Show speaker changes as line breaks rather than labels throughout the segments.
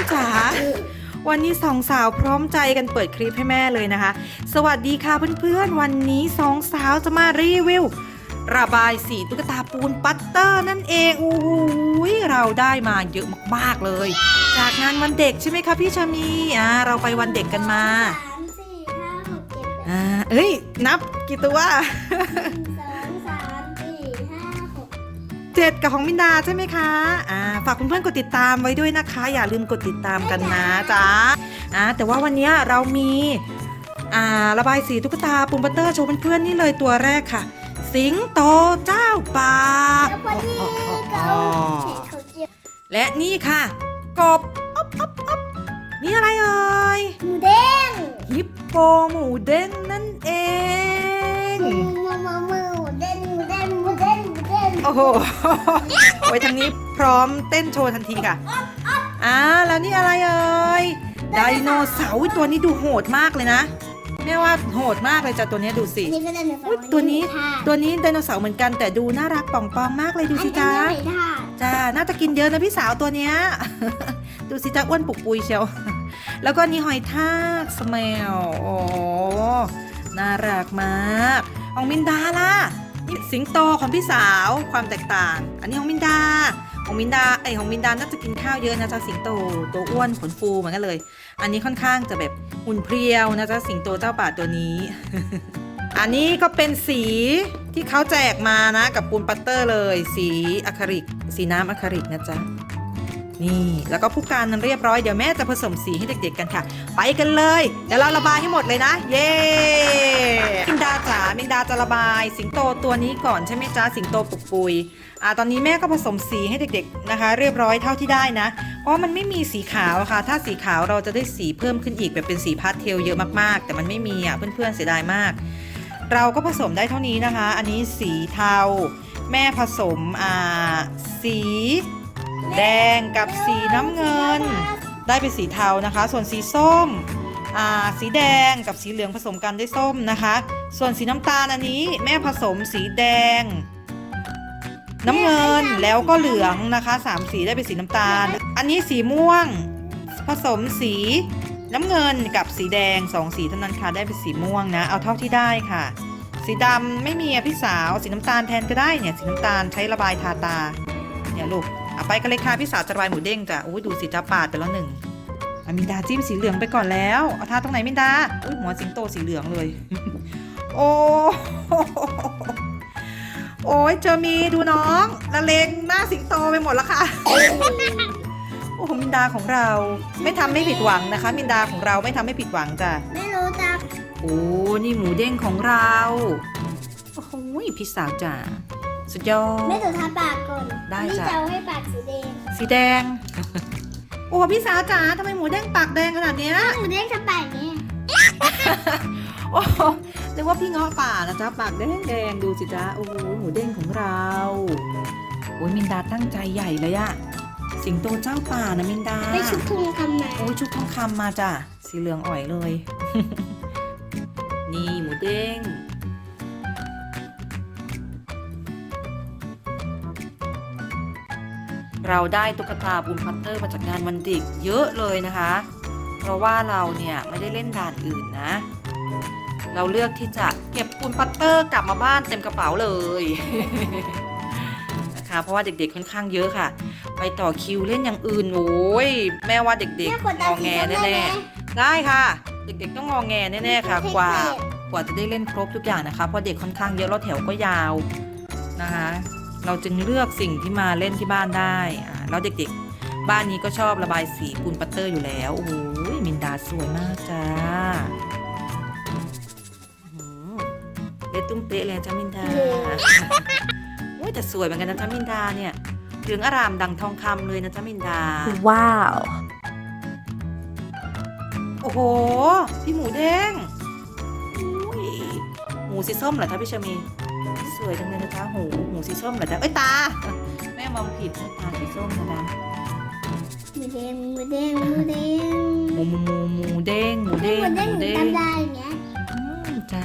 อนๆจ๋าวันนี้สองสาวพร้อมใจกันเปิดคลิปให้แม่เลยนะคะ สวัสดีค่ะเพื่อนๆ วันนี้สองสาวจะมารีวิวระบายสีตุ๊กตาปูนปัตเตอร์นั่นเองโอ้โหเราได้มาเยอะมากๆเลย จากงานวันเด็กใช่ไหมคะพี่ชามีอ่าเราไปวันเด็กกันมา
สามสี่ห้าหกเจ็ดแปด
อ่าเอ้ยนับกี่ตัว
17 กั
บของมินดาใช่ไหมคะอ่าฝากเพื่อนกดติดตามไว้ด้วยนะคะ อย่าลืมกดติดตามกันนะจ๊ะอ่าแต่ว่าวันนี้เรามีอ่าระบายสีตุ๊กตาปุ่มบัตเตอร์โชว์เพื่อนๆนี่เลยตัวแรกค่ะ สิงโตเจ้าป่า
และ
นี่ค่ะกบอบนี่อะไรเอ่ย
หมูเด้ง
ฮิปโปหมูเด้งนั่นเอง โอ้โหไว้ทางนี้พร้อมเต้นโชว์ทันทีค่ะอ่าแล้วนี่อะไรเอ่ยไดโนเสาร์ตัวนี้ดูโหดมากเลยนะแม่ว่าโหดมากเลยจ้ะตัวเนี้ยดูสิ
นี่ก็ได้ใน
อุ๊ยตัวนี้
ค่ะ
ตัวนี้ไดโนเสาร์เหมือนกันแต่ดูน่ารักป่องๆมากเลยดูสิจ้า
อันนี้ไม่ได้
จ้าน่าจะกินเยอะนะพี่สาวตัวเนี้ย ดูสิจ้าอ้วนปุกปุยเชียว แล้วก็นี่หอยทากสเมลโอ้น่ารักมากของมินดาล่ะนี่ สิงโตของพี่สาวความแตกต่าง อันนี้ของมินดา ของมินดาไอของมินดาน่าจะกินข้าวเยอะนะจ๊ะสิงโตตัวอ้วนขนฟูเหมือนกันเลย อันนี้ค่อนข้างจะแบบหุ่นเพรียวนะจ๊ะสิงโตเจ้าป่าตัวนี้ อันนี้ก็เป็นสีที่เขาแจกมานะ กับปูนปัตเตอร์เลย สีอะคริลิกสีน้ำอะคริลิกนะจ๊ะ นี่แล้วก็ผู้การนั้นเรียบร้อยเดี๋ยวแม่จะผสมสีให้เด็กๆกันค่ะ ไปกันเลยเดี๋ยวเราระบายให้หมดเลยนะ เย้มินดาจ๋ามินดาจะระบายสิงโตตัวนี้ก่อนใช่ไหมจ๊ะสิงโตปุกปุยอ่าตอนนี้แม่ก็ผสมสีให้เด็กๆนะคะ เรียบร้อยเท่าที่ได้นะ เพราะมันไม่มีสีขาวค่ะ ถ้าสีขาวเราจะได้สีเพิ่มขึ้นอีกแบบเป็นสีพาสเทลเยอะมากๆ แต่มันไม่มีอะเพื่อนๆเสียดายมาก เราก็ผสมได้เท่านี้นะคะ อันนี้สีเทา แม่ผสมอ่าสี แดงกับสีน้ำเงิน ได้เป็นสีเทานะคะ ส่วนสีส้มสีแดงกับสีเหลืองผสมกันได้ส้มนะคะ ส่วนสีน้ำตาลอันนี้แม่ผสมสีแดง น้ำเงินแล้วก็เหลืองนะคะสามสีได้เป็นสีน้ำตาล อันนี้สีม่วง ผสมสีน้ำเงินกับสีแดงสองสีเท่านั้นค่ะได้เป็นสีม่วงนะ เอาเท่าที่ได้ค่ะ สีดำไม่มีพี่สาว สีน้ำตาลแทนก็ได้เนี่ยสีน้ำตาลใช้ระบายทาตาเนี่ยลูก เอาไปกันเลยค่ะพี่สาวจะระบายหมูเด้งจ้ะอุ้ยดูสิจ้าปาดไปแล้วหนึ่งอะมินดาจิ้มสีเหลืองไปก่อนแล้วเอาทาตรงไหนมินดาอุ้ยหัวสิงโตสีเหลืองเลย โอ้โอ้ยเจอมีดูน้องละเลงหน้าสิงโตไปหมดแล้วค่ะโอ้โหมินดาของเราไม่ทำไม่ผิดหวังนะคะ มินดาของเราไม่ทำให้ผิดหวังจ้ะ
ไม่รู้จัก
โอ้นี่หมูเด้งของเราโอ้โหพี่สาวจ๋า สุดยอด
ไม่ถูทาปากก่อน
ได้
นี่
จ้ะ
จะเอาให้ปากสีแดง
สีแดง โอ้พี่สาวจ๋าทำไมหมูเด้งปากแดงขนาดเนี้ย
หมูเด้งทำปากอย่างนี้
โอ้เรียกว่าพี่เงาะป่านะจ๊ะปากแดงแดงดูสิจ๊ะ โอ้โหหมูเด้งของเราโอ้ยมินดาตั้งใจใหญ่เลยอะสิงโตเจ้าป่านะมินดา
ไปชุบทุงคำมา
โอ้ยชุบทองคำมาจ้ะ สีเหลืองอ่อยเลย นี่หมูเด้ง เราได้ตุ๊กตาบูมพัตเตอร์มาจากงานวันเด็กเยอะเลยนะคะ เพราะว่าเราเนี่ยไม่ได้เล่นด่านอื่นนะ เราเลือกที่จะเก็บปูนปัตเตอร์กลับมาบ้านเต็มกระเป๋าเลยนะคะเพราะว่าเด็กๆค่อนข้างเยอะค่ะ ไปต่อคิวเล่นอย่างอื่นโอ้ยแม่ว่าเด็ก
แม่
ๆ
กด
ง
ตา
อ
สี
แง
ส้มได้ไหม
แน่ๆได้ค่ะ เด็กๆต้องงอแงแน่ๆค่ะ กว่ากว่าจะได้เล่นครบทุกอย่างนะคะเพราะเด็กค่อนข้างเยอะแล้วแถวก็ยาวนะคะ เราจึงเลือกสิ่งที่มาเล่นที่บ้านได้อ่าแล้วเด็กๆ บ้านนี้ก็ชอบระบายสีปูนปัตเตอร์อยู่แล้วโอ้โหมินดาสวยมากจ้าอื้อหือเล็ดตุ้มเป๊ะเลยจ้ามินดาโอ้ยแต่สวยเหมือนกันนะจ้ามินดาเนี่ยเหลืองอารามดังทองคำเลยนะจ้ามินดา
Wow.
โอ้โห พี่หมูแดงอุ้ยหมูสีส้มเหรอจ๊ะพี่ชามี สวยจังเลยนะจ๊ะหูหมูสีส้มเหรอจ๊ะเอ้ยตา แม่มองผิดนะตาสีส้มนะจ๊ะ
หมูเด้งหมูเด้งหมูเด้ง
หมูหมูหมูหมูเด้งหมู
หมู
เด้ง
เด้ง
หมู
หนู
เด้ง
จำได้อย่างเงี้ย
อืมจ้า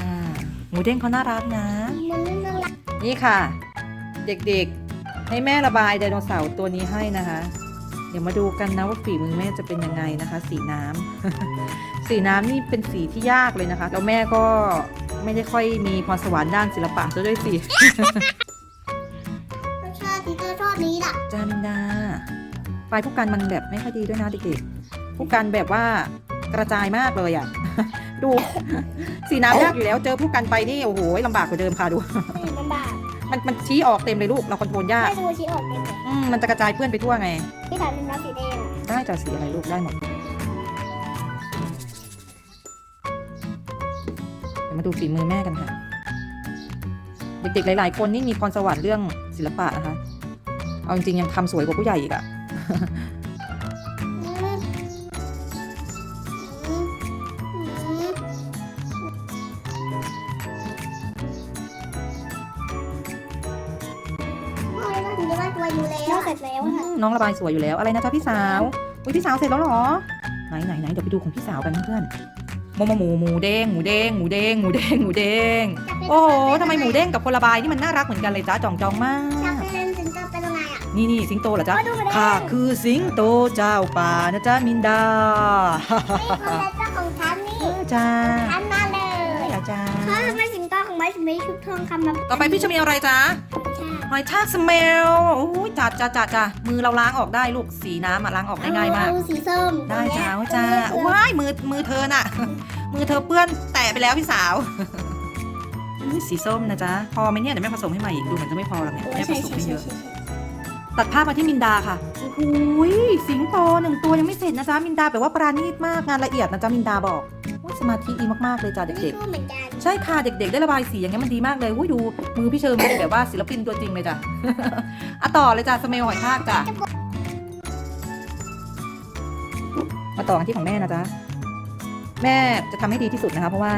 หมูเด้งเขาน่ารักนะ
มันน่ารัก
นี่ค่ะ เด็กๆ ให้แม่ระบายไดโนเสาร์ตัวนี้ให้นะคะดี๋ยวมาดูกันนะว่าฝีมือแม่จะเป็นยังไงนะคะ สีน้ำสีน้ำนี่เป็นสีที่ยากเลยนะคะ แล้วแม่ก็ ไม่ได้ค่อยมีพรสวรรค์ด้านศิลปะซะด้วยสิ
รสชาติที่เธอชอบนี้ล่ะ
จามินดาปลายผู้กันมันแบบไม่ค่อยดีด้วยนะเด็กๆผู้กันแบบว่ากระจายมากเลยอะ ดู สีน้ำยากอยู่แล้วเจอผู้กันไปนี่โอ้โหลำบากกว่าเดิมค่ะดู
ไม่ลำบาก
มันมันชี้ออกเต็มเลยลูกเราคอนโทรลยาก
ไม่ดูชี้ออกเป็นไง
อืมมันจะกระจายเพื่อนไปทั่วไง
พี่สาวเป็นน้ำสีแดง
ได้จากสีอะไรลูกได้หมด ดี๋ยวมาดูฝีมือแม่กันค่ะ เด็กๆหลาย ๆ คนนี่มีพรสวรรค์เรื่องศิลปะนะคะ เอาจริงๆยังทำสวยกว่าผู้ใหญ่อีกอะ
อืมอืมอืมโอ้ยว่าถึงจะว่าตัวอยู่แล้วเสร็จแล้วค่ะ
น้องระบายสวยอยู่แล้วอะไรนะจ๊ะพี่สาว อุ้ยพี่สาวเสร็จแล้วเหรอ ไหนไหนไหนเดี๋ยวไปดูของพี่สาวกันเพื่อน ๆหมูหมูหมูเด้งหมูเด้งหมูเด้งหมูเด้งหมูเด้งโอ้โหทำไมหมูเด้งกับคนระบายนี่มันน่ารักเหมือนกันเลยจ้าจ่องจองมา
อยาก
ก
เป็นสิงโตเป็นยังไงอะ
นี่นี่สิงโตเหรอจ๊ะ
มาดูมาได้
ข้าคือสิงโตเจ้าป่านะจ๊ะมินดา
นี่คือเจ้าของฉันนี่
เออจ้า
ฉันมาเล
ใช่
ย
เหรอจ้า
เพราะทำไมสิงโตของไม้ถึงไม่ชุบทองคำมา
ต่อไปพี่จะมีอะไรจ๊ะ
ใช่
หอยทากสเมลโอ้ยจัดจ้าจ้าจ้ามือเราล้างออกได้ลูกสีน้ำอะล้างออกได้ง่ายมาก
เอสีส้ม
ได้จ้า
ตรง
จ้า
เนี้ยตรงเนี้ย
ว้ายมือมือเธอน่ะ มือเธอเปื้อนแตะไปแล้วพี่สาวอุ๊ยสีส้มนะจ๊ะพอไหมเนี่ยเดี๋ยวแม่ผสมให้ใหม่อีกดูเหมือนจะไม่พอหรอกเนี่ย
โอ้
แม่ผ
ใช่
สม
ใช่
ไม่เย
ใช่
อะ
ใช่
ตัดภาพมาที่มินดาค่ะโอ้โหยสิงโตหนึ่งตัวยังไม่เสร็จนะจ๊ะมินดาแปลว่าปราณีตมากงานละเอียดนะจ๊ะมินดาบอกอุ๊ย สมาธิดีมากๆเลยจ้ะ
นี่
เด็ก
ก็เหมือนกัน
ๆใช่ค่ะเด็กๆ ได้ระบายสีอย่างเงี้ยมันดีมากเลยอุ้ยดูมือพี่เชิญเป็นแบบว่าศิลปินตัวจริงเลยจ้ะ อะต่อเลยจ้ะสเมลหอยทากจ้ะ มาต่อกันที่ของแม่นะจ๊ะ แม่จะทำให้ดีที่สุดนะคะ เพราะว่า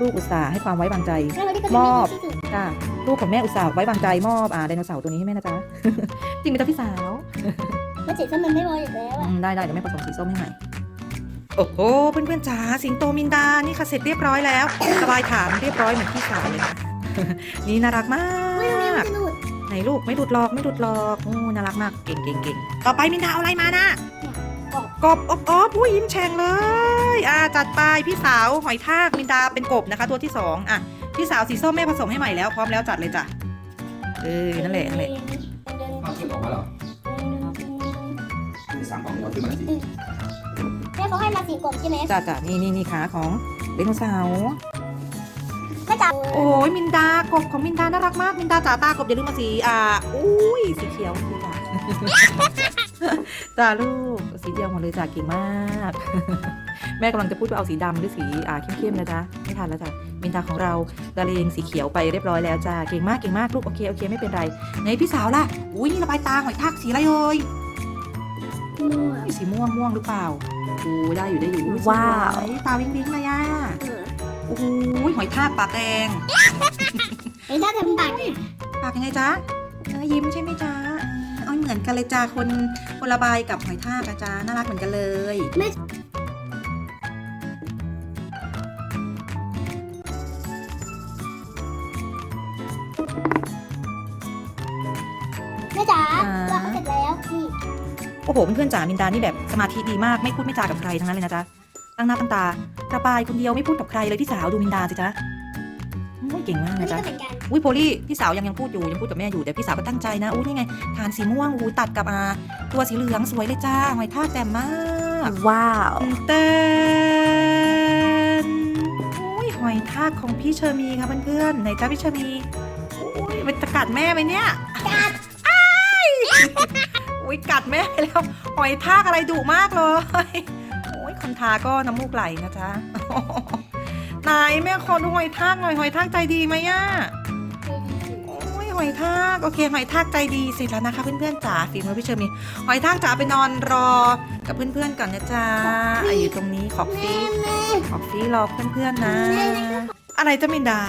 ลูกอุตส่าห์ให้ความไว้วางใจ
แล้ววันนี้ก็
ม
จะ
อบ
ที่สุด
จ้าลูกของแม่อุตส่าห์ไว้วางใจมอบอ่าไดโนเสาร์ตัวนี้ให้แม่นะจ๊ะ จริงไหมจ๊ะพี่สาว
แล้วสีส้มมันไม่พออยู่แล้ว
อื
อะ
มได้ได้เดี๋ยวแม่ผสมสีส้มให้ใหม่ โอ้โหเพื่อนๆจ๋าสิงโตมินดานี่ค่ะเสร็จเรียบร้อยแล้วสบายถามเรียบร้อยเหมือนพี่สาวเลยนะนี่น่ารักมากไหนลูกไม่ดุดหลอกไม่ดุดหลอกโอ้น่ารักมากเก่งเก่งเก่งต่อไปมินดาเอาอะไรมานะกบอบอบผู้ยิ้มแฉ่งเลยอ่าจัดไปพี่สาวหอยทากมินดาเป็นกบนะคะ ตัวที่สองอะพี่สาวสีส้มแม่ผสมให้ใหม่แล้วพร้อมแล้วจัดเลยจ้ะเออนั่นแหละนั่นแหละ
เอาขึ้นออกมาเหรอ สามกล่องนี้เอาขึ้นมาสิ
แม่เขาให้มาสีกบใช่ไหม
จ้ะจ้ะนี่นี่นี่ขาของไดโนเสาร์
แม่จ๋า
โอ้ยมินดากบของมินดาน่ารักมากมินดาจ๋าตากบอย่าลืมมาสีอ่าอุ้ยสีเขียวสีจ้าจ้าลูกสีเดียวหมดเลยจ้าเก่งมาก แม่กำลังจะพูดว่าเอาสีดำหรือสีอ่าเข้มๆนะจ๊ะไม่ทันแล้วจ้ะมินดาของเราดาเลงสีเขียวไปเรียบร้อยแล้วจ้าเก่งมากเก่งมากลูกโอเคโอเคไม่เป็นไรไหนพี่สาวล่ะอุ้ยนี่ระบายตาหอยทากสีอะไรเอ่ย
มั่ว
สีม่วงม่วงหรือเปล่าดูได้อยู่ได้อยู่อุ๊ย
ว้าว
สยตาวิงวิงเลยอะโอ้โหหอยทากปากแดง
ไอ้ถ้าทำปากเนี่ย
ปากยังไงจ๊ะเออยิ้มใช่ไหมจ๊ะเออเอาเหมือนกันเลยจ้าคนคนระบายกับหอยทากอะจ้าน่ารักเหมือนกันเลย โอ้โหเพื่อนๆจ๋ามินดานี่แบบสมาธิดีมากไม่พูดไม่จากับใครทั้งนั้นเลยนะจ๊ะตั้งหน้าตั้งตาระบายคนเดียวไม่พูดกับใครเลยพี่สาวดูมินดาสิจ๊ะอุ้ยเก่งมาก
อัน
นะ
นี้
จ๊ะ
ก็เหมือนกัน
อุ้ยโพลี่พี่สาวยังยังพูดอยู่ยังพูดกับแม่อยู่แต่พี่สาวก็ตั้งใจนะอุ้ยนี่ไงฐานสีม่วงอู้ตัดกับอ่าตัวสีเหลืองสวยเลยจ้าหอยทากแจ่มมาก
ว้าว
เต้นอุ้ยหอยทากของพี่เชอร์มีค่ะเพื่อนๆไหนจ้าพี่เชอร์มีอุ้ยมันจะกัดแม่ไหมเนี่ย
กัด
อ้าย อุ้ยกัดแม่แล้วหอยทากอะไรดุมากเลยโอ้ยคนทาก็น้ำมูกไหลนะจ๊ะไหนแม่ขอดูหอยทากหน่อยหอยทากใจดีไหมอะโอ้ยหอยทากโอเคหอยทากใจดีเสร็จแล้วนะคะ เพื่อนๆจ๋าฝีมือพี่เชอร์มีหอยทากจ๋าไปนอนรอกับเพื่อนๆก่อนนะจ๊ะอยู่ตรงนี้ขอบฟีขอบฟีรอเพื่อนๆนะ อะไรจ้ามินดา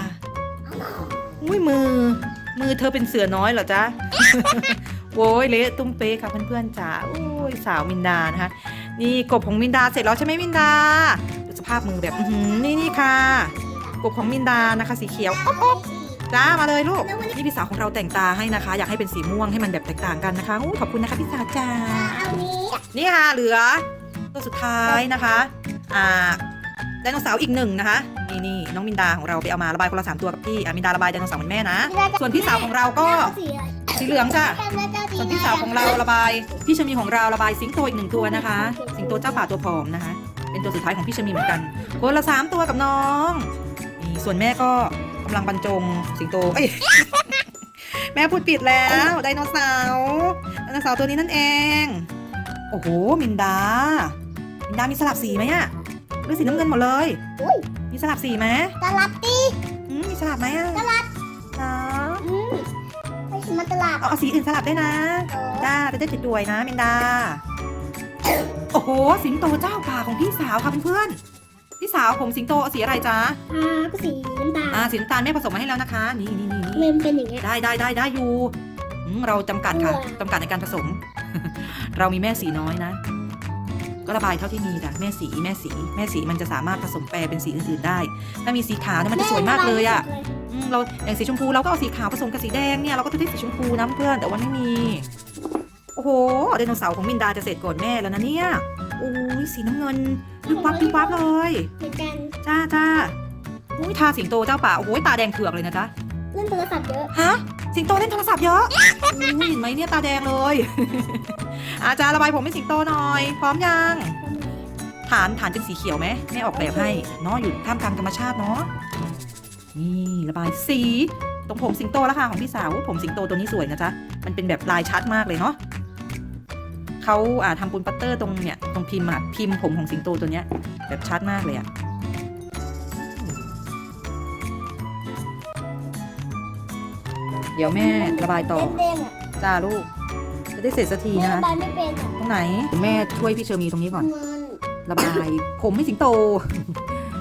อุ้ยมือ มือเธอเป็นเสือน้อยเหรอจ๊ะ โว้ยเละตุ้มเป๊ะค่ะเพื่อนๆจ๋าโอ้ยสาวมินดานะคะ นี่กบของมินดาเสร็จแล้วใช่ไหมมินดาดูสภาพมือแบบนี่นี่ค่ะ กบของมินดานะคะสีเขียวอ๊อบจ้ามาเลยลูกนี่พี่สาวของเราแต่งตาให้นะคะ อยากให้เป็นสีม่วงให้มันแบบแตกต่างกันนะคะอู้ขอบคุณนะคะพี่สาวจ้า
นี่
ค่ะเหลือตัวสุดท้ายนะคะอ่าไดโนเสาร์อีกหนึ่งนะคะนี่นี่น้องมินดาของเราไปเอามาระบายคนละสามตัวกับพี่มินดาระบายไดโนเสาร์เหมือนแม่นะ ส่วนพี่สาวของเราก็
สีอะไร
สีเหลืองจ้ะ
แก้มและเจ้าสี
ส่วนพี่สาวของเราระบาย พี่ชมีของเราระบายสิงโตอีกหนึ่งตัวนะคะ สิงโตเจ้าป่าตัวผอมนะคะ เป็นตัวสุดท้ายของพี่ชมีเหมือนกันคนละสามตัวกับน้องนี่ส่วนแม่ก็กำลังบรรจงสิงโตเอ้ยแม่พูดผิดแล้วไดโนเสาร์ไดโนเสาร์ตัวนี้นั่นเอง โอ้โหมินดา มินดามีสลับสีไหมอะหรือสีน้ำเงินหมดเลย
อุ้ย
มีสลับสีไหม
ตลาดตี
อืมมีสลับไหมอะ
ตลาด
อ๋อ
อืม ไปมาตลาด
เอาเอาสีอื่นสลับได้นะจ้าจะได้ติดด้วยนะมินดา โอ้โห สิงโตเจ้าป่าของพี่สาวค่ะเพื่อนๆพี่สาวผมสิงโตเอาสีอะไรจ๊ะ
อ่าก็สีน้ำตาล
อ่าสีน้ำตาลแม่ผสมมาให้แล้วนะคะ นี่นี่นี่นี่
เมมเป็นอย่างเงี้ย
ได้ได้ได้ได้อยู่อืมเราจำกัดค่ะ
ว้าว
จำกัดในการผสม เรามีแม่สีน้อยนะ ก็ระบายเท่าที่มีจ้ะแม่สีแม่สี แม่สีมันจะสามารถผสมแปรเป็นสีอื่นๆได้ ถ้ามีสีขาวเนี่ยมันจะสวยมากเลยอะอืมเราอย่างสีชมพูเราก็เอาสีขาวผสมกับสีแดงเนี่ยเราก็จะได้สีชมพูนะเพื่อนแต่ว่าไม่มี โอ้โหไดโนเสาร์ของมินดาจะเสร็จก่อนแม่แล้วนะเนี่ยโอ้ยสีน้ำเงินวิบวับวิบวับเลย
เหมือนกัน
จ้าจ้าอุ้ยทาสิงโตเจ้าป่าโอ้โหตาแดงเผือกเลยนะจ๊ะ
เล่นโทรศัพท์เยอะ
ฮะสิงโตเล่นโทรศัพท์เยอะอุ้ยเห็นไหมเนี่ยตาแดงเลย อาจารย์ระบายผมให้สิงโตหน่อย พร้อมยัง ฐานฐานเป็นสีเขียวไหมแม่ออกแบบให้เนาะอยู่ท่ามกลางธรรมชาติเนาะนี่ระบายสี ตรงผมสิงโตแล้วค่ะของพี่สาวอุ๊ยผมสิงโตตัวนี้สวยนะจ๊ะมันเป็นแบบลายชัดมากเลยเนาะเขาอ่าทำปูนปัตเตอร์ตรงเนี่ยตรงพิมพ์อะพิมพ์ผมของสิงโตตัวเนี้ยแบบชัดมากเลยอะเดี๋ยวแม่ระบายต่อ
เต้นๆอะ
จ้าลูก จะได้เสร็จสักที
เล่น
นะ
ระบายไม่เป็นอะ
ตรงไหน แม่ช่วยพี่เชอร์มีตรงนี้ก่อน
เงิน
ระบาย ผมไม่สิงโต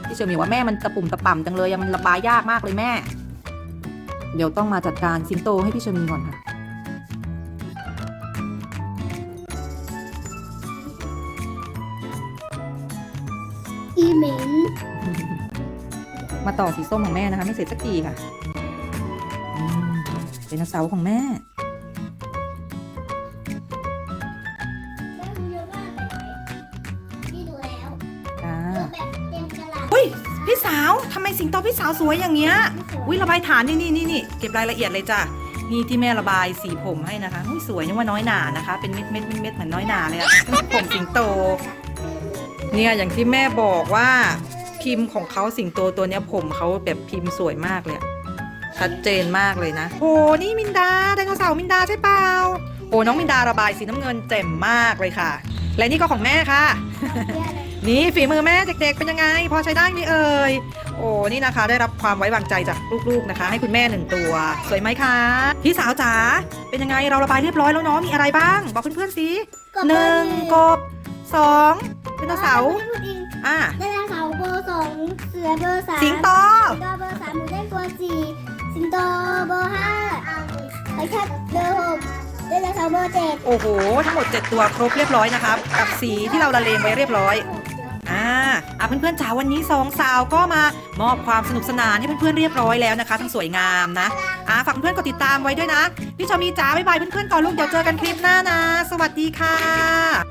พี่เชอร์มีว่าแม่มันตะปุ่มตะป่ำจังเลยอะมันระบายยากมากเลยแม่ เดี๋ยวต้องมาจัดการสิงโตให้พี่เชอร์มีก่อนค่ะ
อีเหมน
มาต่อสีส้มของแม่นะคะ ไม่เสร็จสักทีค่ะอืมเป็นเสาร์ของแม่ สาวทำไมสิงโตพี่สาวสวยอย่างเงี้ย
วย
อุ้ยระบายฐานนี่นี่นี่นี่เก็บรายละเอียดเลยจ้ะนี่ที่แม่ระบายสีผมให้นะคะอุ้ยสวยนึกว่าน้อยหนานะคะ เป็นเม็ดเม็ดเม็ดเม็ดเหมือนน้อยหนาเลยอะผมสิงโต เนี่ยอย่างที่แม่บอกว่าพิมพ์ของเขาสิงโตตัวเนี้ยผมเขาแบบพิมพ์สวยมากเลยชัดเจนมากเลยนะโอ้นี่มินดาไดโนเสาร์มินดาใช่เปล่าโอ้น้องมินดาระบายสีน้ำเงินเจ๋มมากเลยค่ะ และนี่ก็ของแม่ค่ะ นี่ฝีมือแม่เด็กๆ เป็นยังไง พอใช้ได้ไหมเอ่ย โอ้นี่นะคะ ได้รับความไว้วางใจจากลูกๆนะคะ ให้คุณแม่หนึ่งตัว สวยไหมคะ พี่สาวจ๋าเป็นยังไงเราระบายเรียบร้อยแล้วเนาะมีอะไรบ้าง บอกเพื่อนๆสิ
กบ
หนึ่งกบสองไดโนเสาร์
ไม่ได้พูดจริง
อะ
ไดโนเสาร์เบอร์สองเสือเบอร์สาม
สิงโต
สิงโตเบอร์สามหมูเด้งตัวสี่สิงโตเบอร์ห้าไอแคทเบอร์หกไดโนเสาร์เบอร์เจ็ด
โอ้โห ทั้งหมด 7 ตัวครบเรียบร้อยนะคะกับสีที่เราละเลงไว้เรียบร้อยอ่า อะเพื่อนๆจ๋าวันนี้สองสาวก็มามอบความสนุกสนานให้เพื่อนๆเรียบร้อยแล้วนะคะ ทั้งสวยงามนะอะฝากเพื่อนๆกดติดตามไว้ด้วยนะ พี่ชมีจ๋าบ๊ายบายเพื่อนๆก่อนลูกเดี๋ยวเจอกันคลิปหน้านะ สวัสดีค่ะ